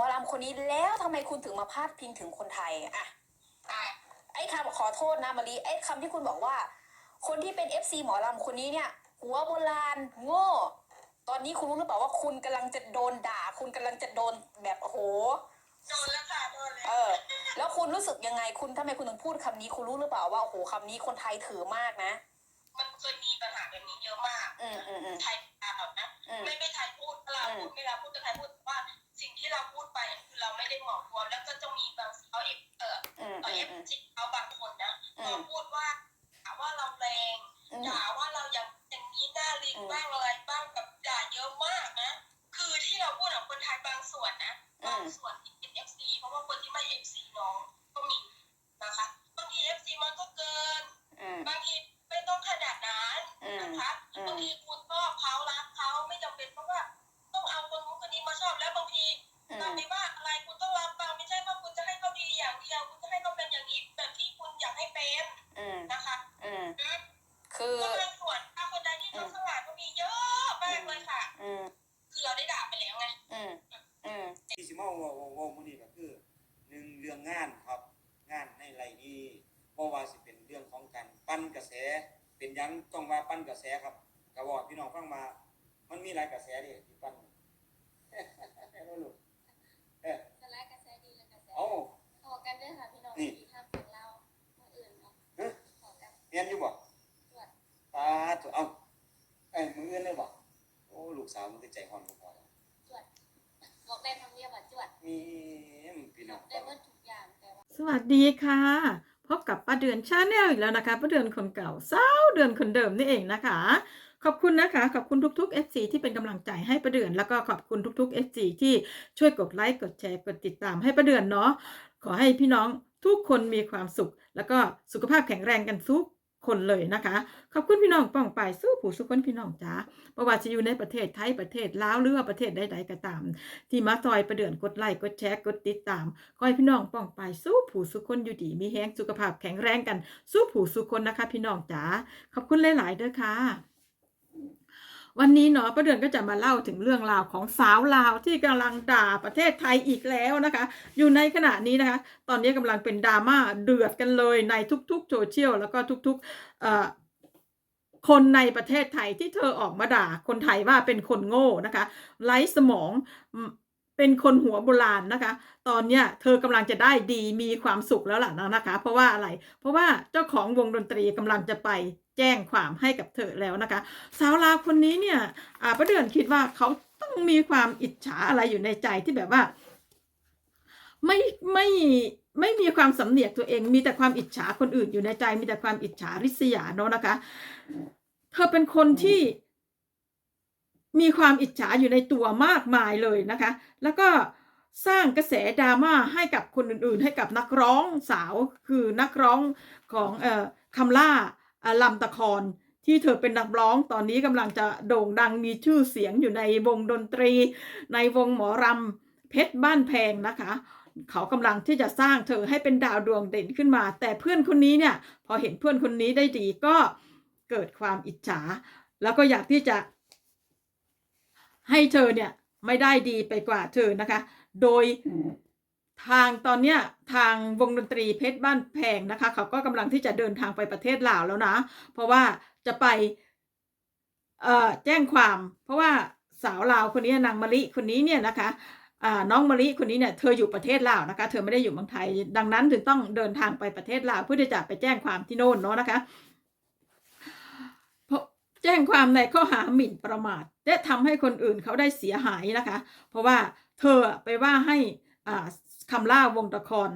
อลำคนนี้แล้วทำไมคุณถึงมาพาดพิงถึงคนไทยอะอะไอ้คำขอโทษนะมารีไอ้คำที่คุณบอกว่า คนที่เป็นเอฟซีหมอลำคนนี้เนี่ย หัวโบราณโง่ ตอนนี้คุณรู้หรือเปล่าว่าคุณกำลังจะโดนด่า คุณกำลังจะโดนแบบโอ้โหโดนแล้วค่ะโดนแล้วเออ แล้วคุณรู้สึกยังไงคุณทำไมคุณถึงพูดคำนี้ คุณรู้หรือเปล่าว่าโอ้โหคำนี้คนไทยถือมากนะ มันเคยมีปัญหาแบบนี้เยอะมาก อืมอืมอืมไทยด่าแบบนะอืมไม่ไม่ไทยพูดเราพูดไม่เราพูดแต่ไทยพูด ราะว่าสิเป็นเรื่องของการปั้นกระแส เป็นหยังต้องมาปั้นกระแสครับก็บอกพี่น้องฟังมา มันมีหลายกระแสดิที่ปั้นเอาลูกเออสไลด์กระแสดีและกระแสเอาขอกันด้วยค่ะพี่น้องนี่ที่ทำของเราเมื่ออื่นเนาะเฮ้ยขอกันเรียนอยู่บ่ตรวจตาถูเอาเอ้ยมืออื่นเลยบ่โอ้ลูกสาวมันคือใจฮ้อนบ่พอแล้วตรวจบอกได้คำเดียวว่าจวดมีพี่น้องได้เบิดทุกอย่างแต่ว่าสวัสดีค่ะ พบกับป้าเดือนชาแนลอีกแล้วนะคะป้าเดือนคนเก่าสาวเดือนคนเดิมนี่เองนะคะ ขอบคุณนะคะ ขอบคุณทุกๆ FC ที่เป็นกำลังใจให้ป้าเดือนแล้วก็ขอบคุณทุกๆ FC ที่ช่วยกดไลค์กดแชร์กดติดตามให้ป้าเดือนเนาะขอให้พี่น้องทุกคนมีความสุข แล้วก็สุขภาพแข็งแรงกันทุก คนเลยนะคะ ขอบคุณพี่น้องป้องไปสู้ผู้สุขคนพี่น้องจ้าประวัติจะอยู่ในประเทศไทยประเทศลาวหรือว่าประเทศใดๆก็ตาม ที่มาซอยประเดือนกดไลค์กดแชร์กดติดตามขอให้พี่น้องป้องไปสู้ผู้สุขคนอยู่ดีมีแห้งสุขภาพแข็งแรงกันสู้ผู้สุขคนนะคะ พี่น้องจ๋าขอบคุณหลายๆเด้อค่ะ วันนี้เนาะประเดือนก็จะมาเล่าถึงเรื่องราวของสาวลาวที่กำลังด่าประเทศไทยอีกแล้วนะคะ อยู่ในขณะนี้นะคะ ตอนนี้กำลังเป็นดราม่าเดือดกันเลยในทุกๆโซเชียลแล้วก็ทุกๆคนในประเทศไทยที่เธอออกมาด่าคนไทยว่าเป็นคนโง่นะคะไร้สมอง เป็นคนหัวโบราณนะคะ ตอนเนี้ยเธอกำลังจะได้ดีมีความสุขแล้วล่ะนะคะ เพราะว่าอะไร เพราะว่าเจ้าของวงดนตรีกำลังจะไปแจ้งความให้กับเธอแล้วนะคะ สาวลาวคนนี้เนี่ยอ่าประเดือนคิดว่าเขาต้องมีความอิจฉาอะไรอยู่ในใจที่แบบว่าไม่ไม่ไม่มีความสำเนียกตัวเอง มีแต่ความอิจฉาคนอื่นอยู่ในใจ มีแต่ความอิจฉาริษยาเนอะนะคะ เธอเป็นคนที่ มีความอิจฉาอยู่ในตัวมากมายเลยนะคะ แล้วก็สร้างกระแสดราม่าให้กับคนอื่นๆ ให้กับนักร้องสาวคือนักร้องของเอ่อคำล่าลำตะคอนที่เธอเป็นนักร้องตอนนี้กำลังจะโด่งดังมีชื่อเสียงอยู่ในวงดนตรี ในวงหมอรำเพชรบ้านแพงนะคะ เขากำลังที่จะสร้างเธอให้เป็นดาวดวงเด่นขึ้นมา แต่เพื่อนคนนี้เนี่ยพอเห็นเพื่อนคนนี้ได้ดีก็เกิดความอิจฉา แล้วก็อยากที่จะ ให้เธอเนี่ยไม่ได้ดีไปกว่าเธอนะคะ โดยทางตอนเนี้ยทางวงดนตรีเพชรบ้านแพงนะคะ เขาก็กำลังที่จะเดินทางไปประเทศลาวแล้วนะ เพราะว่าจะไปเอ่อแจ้งความ เพราะว่าสาวลาวคนนี้นางมะลิคนนี้เนี่ยนะคะน้องมะลิคนนี้เนี่ยเธออยู่ประเทศลาวนะคะ เธอไม่ได้อยู่เมืองไทย ดังนั้นถึงต้องเดินทางไปประเทศลาวเพื่อที่จะไปแจ้งความที่โน่นเนาะนะคะ แจ้งความในข้อหาหมิ่นประมาทและทำให้คนอื่นเขาได้เสียหายนะคะ เพราะว่าเธอไปว่าให้คำล่าวงตะคร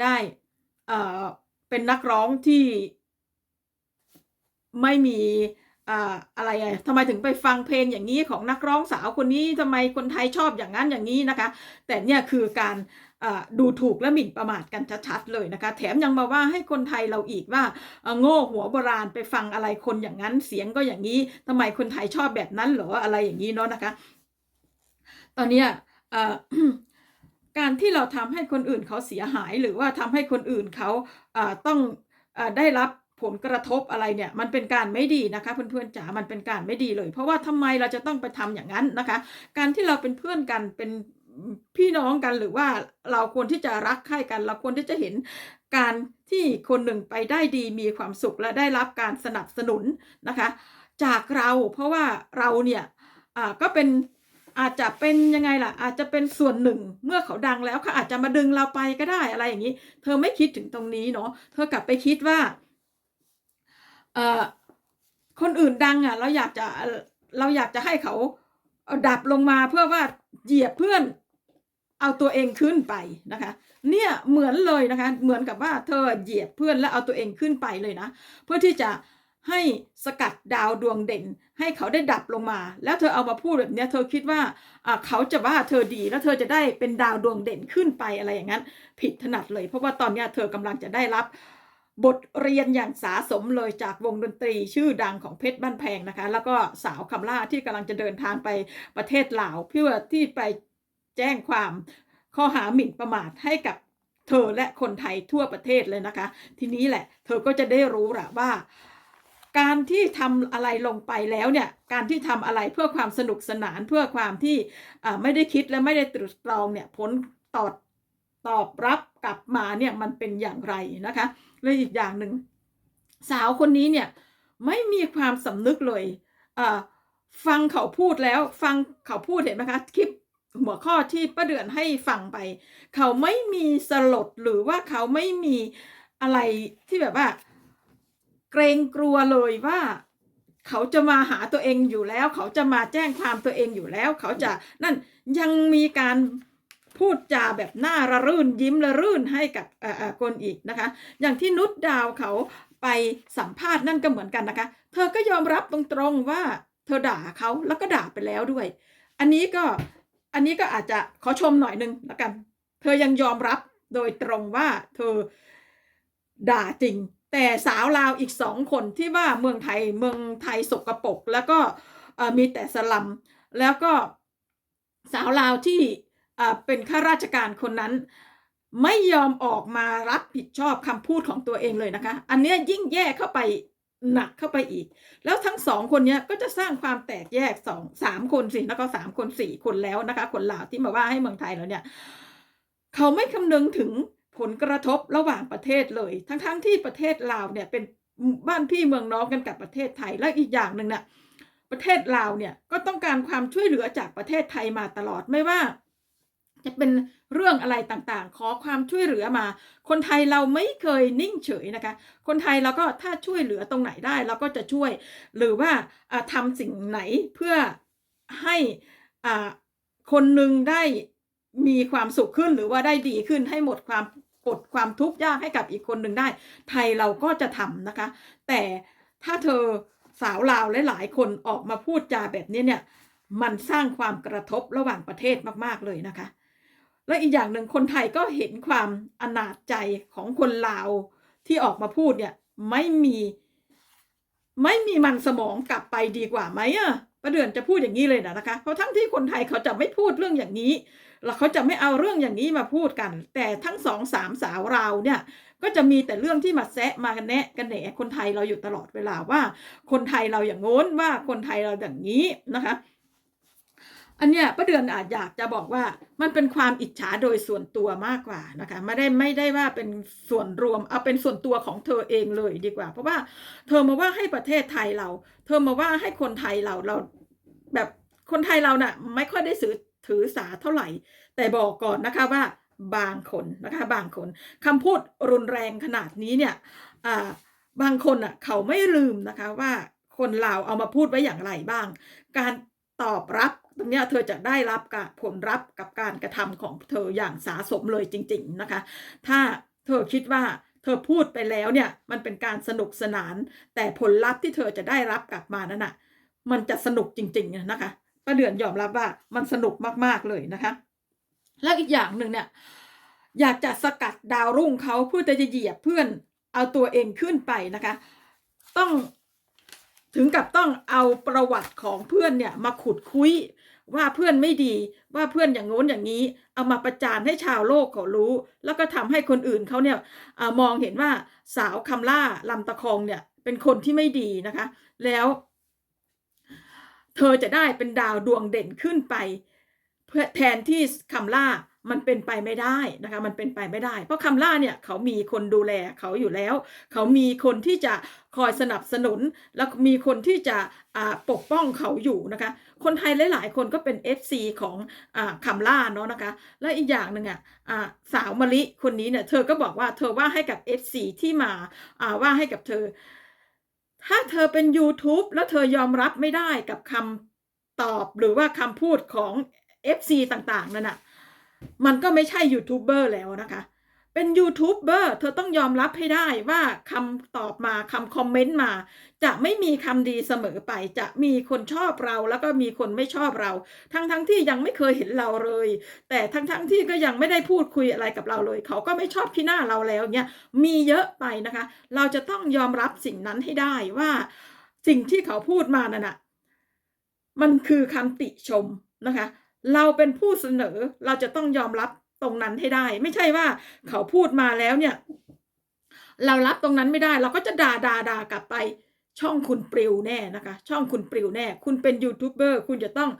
ได้เป็นนักร้องที่ไม่มีอ่าอะไรทำไมถึงไปฟังเพลงอย่างนี้ของนักร้องสาวคนนี้ทำไมคนไทยชอบอย่างนั้นอย่างนี้นะคะ แต่เนี่ยคือการ ดูถูกและหมิ่นประมาทกันชัดๆเลยนะคะ แถมยังมาว่าให้คนไทยเราอีกว่าโง่หัวโบราณไปฟังอะไรคนอย่างนั้นเสียงก็อย่างนี้ทำไมคนไทยชอบแบบนั้นเหรออะไรอย่างนี้เนาะนะคะ ตอนนี้การที่เราทำให้คนอื่นเขาเสียหาย หรือว่าทำให้คนอื่นเขาต้องอได้รับผลกระทบอะไรเนี่ยมันเป็นการไม่ดีนะคะเพื่อนๆจ๋ามันเป็นการไม่ดีเลย เพราะว่าทำไมเราจะต้องไปทำอย่างนั้นนะคะ การที่เราเป็นเพื่อนกันเป็น พี่น้องกันหรือว่าเราควรที่จะรักใคร่กัน เราควรที่จะเห็นการที่คนหนึ่งไปได้ดีมีความสุขและได้รับการสนับสนุนนะคะ จากเราเพราะว่าเราเนี่ยอ่าก็เป็นอาจจะเป็นยังไงล่ะ อาจจะเป็นส่วนหนึ่งเมื่อเขาดังแล้วเขาอาจจะมาดึงเราไปก็ได้อะไรอย่างนี้ เธอไม่คิดถึงตรงนี้เนาะเธอกลับไปคิดว่าเอ่อคนอื่นดังอะเราอยากจะเราอยากจะให้เขาดับลงมาเพื่อว่าเหยียบเพื่อน เอาตัวเองขึ้นไปนะคะ เนี่ยเหมือนเลยนะคะ เหมือนกับว่าเธอเหยียบเพื่อนแล้วเอาตัวเองขึ้นไปเลยนะ เพื่อที่จะให้สกัดดาวดวงเด่น ให้เขาได้ดับลงมา แล้วเธอเอามาพูดแบบเนี้ยเธอคิดว่าเขาจะว่าเธอดีแล้วเธอจะได้เป็นดาวดวงเด่นขึ้นไปอะไรอย่างนั้น ผิดถนัดเลย เพราะว่าตอนเนี้ยเธอกำลังจะได้รับบทเรียนอย่างสาสมเลยจากวงดนตรีชื่อดังของเพชรบ้านแพงนะคะ แล้วก็สาวคำล่าที่กำลังจะเดินทางไปประเทศลาวเพื่อที่ไป แจ้งความข้อหาหมิ่นประมาทให้กับเธอและคนไทยทั่วประเทศเลยนะคะ ทีนี้แหละ เธอก็จะได้รู้ละว่า การที่ทำอะไรลงไปแล้วเนี่ย การที่ทำอะไรเพื่อความสนุกสนานเพื่อความที่ไม่ได้คิดและไม่ได้ตรึกตรองเนี่ยผลตอบตอบรับกลับมาเนี่ยมันเป็นอย่างไรนะคะและอีกอย่างหนึ่งสาวคนนี้เนี่ยไม่มีความสำนึกเลย ฟังเขาพูดแล้ว ฟังเขาพูดเห็นไหมคะ คลิป หัวข้อที่ป้าเดือนให้ฟังไป เขาไม่มีสลดหรือว่าเขาไม่มีอะไรที่แบบว่า เกรงกลัวเลยว่า เขาจะมาหาตัวเองอยู่แล้ว เขาจะมาแจ้งความตัวเองอยู่แล้ว เขาจะนั่นยังมีการพูดจาแบบน่าระรื่นยิ้มระรื่นให้กับเออเออคนอีกนะคะ อย่างที่นุชดาวเขาไปสัมภาษณ์นั่นก็เหมือนกันนะคะ เธอก็ยอมรับตรงๆว่า เธอด่าเขาแล้วก็ด่าไปแล้วด้วย อันนี้ก็ อันนี้ก็อาจจะขอชมหน่อยนึงแล้วกัน เธอยังยอมรับโดยตรงว่าเธอด่าจริง แต่สาวลาวอีกสองคนที่ว่าเมืองไทยเมืองไทยสกรปรกแล้วก็มีแต่สลัมแล้วก็สาวลาวที่เป็นข้าราชการคนนั้น ไม่ยอมออกมารับผิดชอบคำพูดของตัวเองเลยนะคะ อันเนี้ยยิ่งแย่เข้าไป หนักเข้าไปอีก แล้วทั้งสองคนนี้ก็จะสร้างความแตกแยกสองสามคนสิแล้วก็สามคนสี่คนแล้วนะคะ คนลาวที่มาว่าให้เมืองไทยแล้วเนี่ย เขาไม่คำนึงถึงผลกระทบระหว่างประเทศเลย ทั้งๆทที่ประเทศลาวเนี่ยเป็นบ้านพี่เมืองน้องกันกับประเทศไทยและอีกอย่างหนึ่งเนี่ยประเทศลาวเนี่ยก็ต้องการความช่วยเหลือจากประเทศไทยมาตลอดไม่ว่า จะเป็นเรื่องอะไรต่างๆ ขอความช่วยเหลือมา คนไทยเราไม่เคยนิ่งเฉยนะคะ คนไทยเราก็ถ้าช่วยเหลือตรงไหนได้เราก็จะช่วย หรือว่าอ่าทำสิ่งไหนเพื่อให้คนหนึ่งได้มีความสุขขึ้นหรือว่าได้ดีขึ้นให้หมดความปลดความทุกข์ยากให้กับอีกคนหนึ่งได้ ไทยเราก็จะทำนะคะ แต่ถ้าเธอสาวลาวหลายๆคนออกมาพูดจาแบบนี้เนี่ย มันสร้างความกระทบระหว่างประเทศมาก ๆ เลยนะคะ และอีกอย่างหนึ่งคนไทยก็เห็นความอนาจใจของคนลาวที่ออกมาพูดเนี่ยไม่มีไม่มีมันสมองกลับไปดีกว่าไหมอะประเดือนจะพูดอย่างนี้เลยนะนะคะ เพราะทั้งที่คนไทยเขาจะไม่พูดเรื่องอย่างนี้ แล้วเขาจะไม่เอาเรื่องอย่างนี้มาพูดกัน แต่ทั้งสองสามสาวเราเนี่ย ก็จะมีแต่เรื่องที่มาแซะมากันแนะกันแหนคนไทยเราอยู่ตลอดเวลาว่า คนไทยเราอย่างโน้นว่าคนไทยเราอย่างนี้นะคะ อันเนี้ยป้าเดือนอาจอยากจะบอกว่ามันเป็นความอิจฉาโดยส่วนตัวมากกว่านะคะไม่ได้ไม่ได้ว่าเป็นส่วนรวมเอาเป็นส่วนตัวของเธอเองเลยดีกว่า เพราะว่าเธอมาว่าให้ประเทศไทยเรา เธอมาว่าให้คนไทยเราเราแบบคนไทยเราน่ะไม่ค่อยได้สือถือสาเท่าไหร่ แต่บอกก่อนนะคะว่าบางคนนะคะบางคนคำพูดรุนแรงขนาดนี้เนี่ยอ่าบางคนอะเขาไม่ลืมนะคะว่าคนลาวเอามาพูดไว้อย่างไรบ้าง การ ตอบรับตรงนี้เธอจะได้รับการผลรับกับการกระทำของเธออย่างสาสมเลยจริง ๆนะคะ ถ้าเธอคิดว่าเธอพูดไปแล้วเนี่ยมันเป็นการสนุกสนาน แต่ผลลัพธ์ที่เธอจะได้รับกลับมานั้นน่ะมันจะสนุกจริงๆนะคะป้าเดือนยอมรับว่ามันสนุกมากๆเลยนะคะ แล้วอีกอย่างหนึ่งเนี่ยอยากจะสกัดดาวรุ่งเขาเพื่อจะเหยียบเพื่อนเอาตัวเองขึ้นไปนะคะ ต้อง ถึงกับต้องเอาประวัติของเพื่อนเนี่ยมาขุดคุยว่าเพื่อนไม่ดีว่าเพื่อนอย่างโน้นอย่างนี้ เอามาประจานให้ชาวโลกเขารู้ แล้วก็ทำให้คนอื่นเขาเนี่ยอมองเห็นว่าสาวคำล่าลำตะคองเนี่ยเป็นคนที่ไม่ดีนะคะ แล้ว เธอจะได้เป็นดาวดวงเด่นขึ้นไป เพื่อแทนที่คำล่า มันเป็นไปไม่ได้นะคะ มันเป็นไปไม่ได้ เพราะคำล่าเนี่ยเขามีคนดูแลเขาอยู่แล้ว เขามีคนที่จะคอยสนับสนุน แล้วมีคนที่จะปกป้องเขาอยู่นะคะ คนไทยหลาย ๆ คนก็เป็น FC ของอคำล่าเนาะนะคะ และอีกอย่างหนึ่งอะอ่าสาวมะลิคนนี้เนี่ยเธอก็บอกว่าเธอว่าให้กับ FC ที่มาว่าให้กับเธอ ถ้าเธอเป็น YouTube แล้วเธอยอมรับไม่ได้กับคำตอบหรือว่าคำพูดของ FC ต่าง ๆ นั่นน่ะ มันก็ไม่ใช่ยูทูบเบอร์แล้วนะคะ เป็นยูทูบเบอร์เธอต้องยอมรับให้ได้ว่าคำตอบมาคำคอมเมนต์มา จะไม่มีคำดีเสมอไป จะมีคนชอบเราแล้วก็มีคนไม่ชอบเรา ทั้งๆทที่ยังไม่เคยเห็นเราเลย แต่ทั้งๆทที่ก็ยังไม่ได้พูดคุยอะไรกับเราเลย เขาก็ไม่ชอบขี้หน้าเราแล้วเนี่ยมีเยอะไปนะคะ เราจะต้องยอมรับสิ่งนั้นให้ได้ว่าสิ่งที่เขาพูดมานั่นน่ะมันคือคำติชมนะคะ เราเป็นผู้เสนอเราจะต้องยอมรับตรงนั้นให้ได้ ไม่ใช่ว่าเขาพูดมาแล้วเนี่ย เรารับตรงนั้นไม่ได้ เราก็จะด่าด่าด่ากลับไป ช่องคุณปลิวแน่นะคะ ช่องคุณปลิวแน่ คุณเป็นยูทูบเบอร์คุณจะต้อง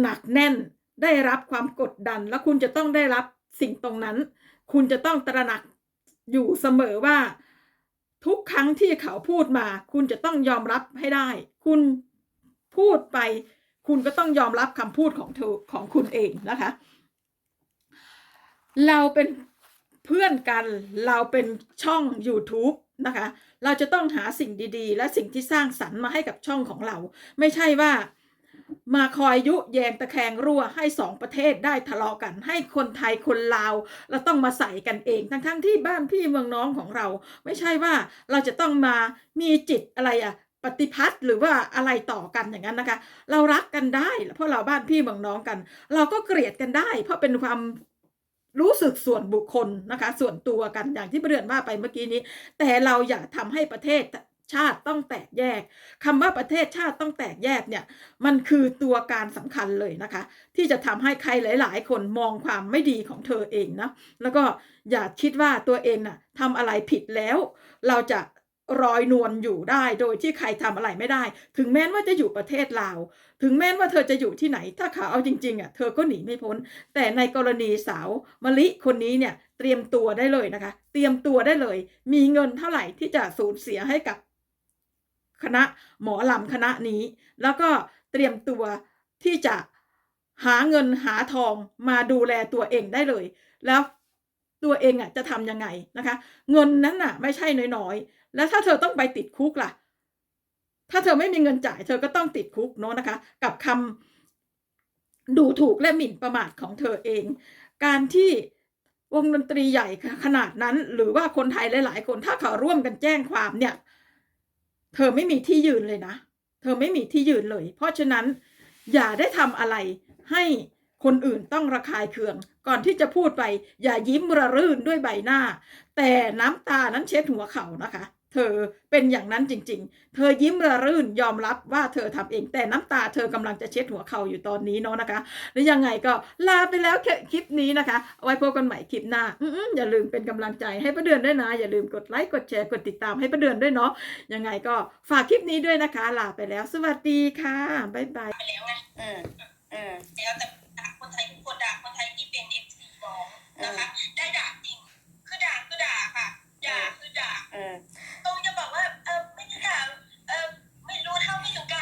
หนักแน่นได้รับความกดดัน แล้วคุณจะต้องได้รับสิ่งตรงนั้น คุณจะต้องตระหนักอยู่เสมอว่า ทุกครั้งที่เขาพูดมา คุณจะต้องยอมรับให้ได้ คุณพูดไป คุณก็ต้องยอมรับคำพูดของเธอของคุณเองนะคะ เราเป็นเพื่อนกันเราเป็นช่อง YouTube นะคะ เราจะต้องหาสิ่งดีๆ และสิ่งที่สร้างสรรค์มาให้กับช่องของเรา ไม่ใช่ว่ามาคอยยุแยงตะแคงรั่วให้สองประเทศได้ทะเลาะกัน ให้คนไทยคนลาวเราต้องมาใส่กันเองทั้งๆที่บ้านพี่เมืองน้องของเรา ไม่ใช่ว่าเราจะต้องมามีจิตอะไรอะ ปฏิพัทธ์หรือว่าอะไรต่อกันอย่างนั้นนะคะ เรารักกันได้ เพราะเราบ้านพี่เมืองน้องกัน เราก็เกลียดกันได้ เพราะเป็นความรู้สึกส่วนบุคคลนะคะ ส่วนตัวกันอย่างที่เรือนว่าไปเมื่อกี้นี้ แต่เราอย่าทำให้ประเทศชาติต้องแตกแยกคำว่าประเทศชาติต้องแตกแยกเนี่ยมันคือตัวการสำคัญเลยนะคะ ที่จะทำให้ใครหลาย ๆ คนมองความไม่ดีของเธอเองนะแล้วก็อย่าคิดว่าตัวเองน่ะทำอะไรผิดแล้ว เราจะ รอยนวลอยู่ได้โดยที่ใครทำอะไรไม่ได้ ถึงแม้ว่าจะอยู่ประเทศลาวถึงแม้ว่าเธอจะอยู่ที่ไหน ถ้าเขาเอาจริงๆอะเธอก็หนีไม่พ้น แต่ในกรณีสาวมะลิคนนี้เนี่ยเตรียมตัวได้เลยนะคะ เตรียมตัวได้เลย มีเงินเท่าไหร่ที่จะสูญเสียให้กับคณะหมอลำคณะนี้ แล้วก็เตรียมตัวที่จะหาเงินหาทองมาดูแลตัวเองได้เลย แล้วตัวเองอะจะทำยังไงนะคะ เงินนั้นน่ะ ไม่ใช่น้อยๆ แล้วถ้าเธอต้องไปติดคุกล่ะ ถ้าเธอไม่มีเงินจ่าย เธอก็ต้องติดคุกเนาะนะคะ กับคำดูถูกและหมิ่นประมาทของเธอเอง การที่วงดนตรีใหญ่ขนาดนั้น หรือว่าคนไทยหลาย ๆ คนถ้าเขาร่วมกันแจ้งความเนี่ย เธอไม่มีที่ยืนเลยนะ เธอไม่มีที่ยืนเลย เพราะฉะนั้นอย่าได้ทำอะไรให้คนอื่นต้องระคายเคือง ก่อนที่จะพูดไป อย่ายิ้มระรื่นด้วยใบหน้า แต่น้ำตานั้นเช็ดหัวเขานะคะ เธอเป็นอย่างนั้นจริง ๆ เธอยิ้มระรื่นยอมรับว่าเธอทำเอง แต่น้ำตาเธอกำลังจะเช็ดหัวเข่าอยู่ตอนนี้เนาะนะคะ หรือยังไงก็ลาไปแล้วคลิปนี้นะคะ ไว้พบกันใหม่คลิปหน้าอย่าลืมเป็นกำลังใจให้ประเดือนด้วยนะ อย่าลืมกดไลค์กดแชร์กดติดตามให้ประเดือนด้วยเนาะ ยังไงก็ฝากคลิปนี้ด้วยนะคะ ลาไปแล้ว สวัสดีค่ะบ๊ายบายไปแล้วไงเออเออแล้วแต่คนไทยทุกคนด่าคนไทยที่เป็นเอฟซีบองนะคะได้ด่าจริงคือด่าคือด่าค่ะ ด่าคือด่าเออตรงจะบอกว่าเออไม่ได้ด่าเออไม่รู้เท่าไม่ถึงการ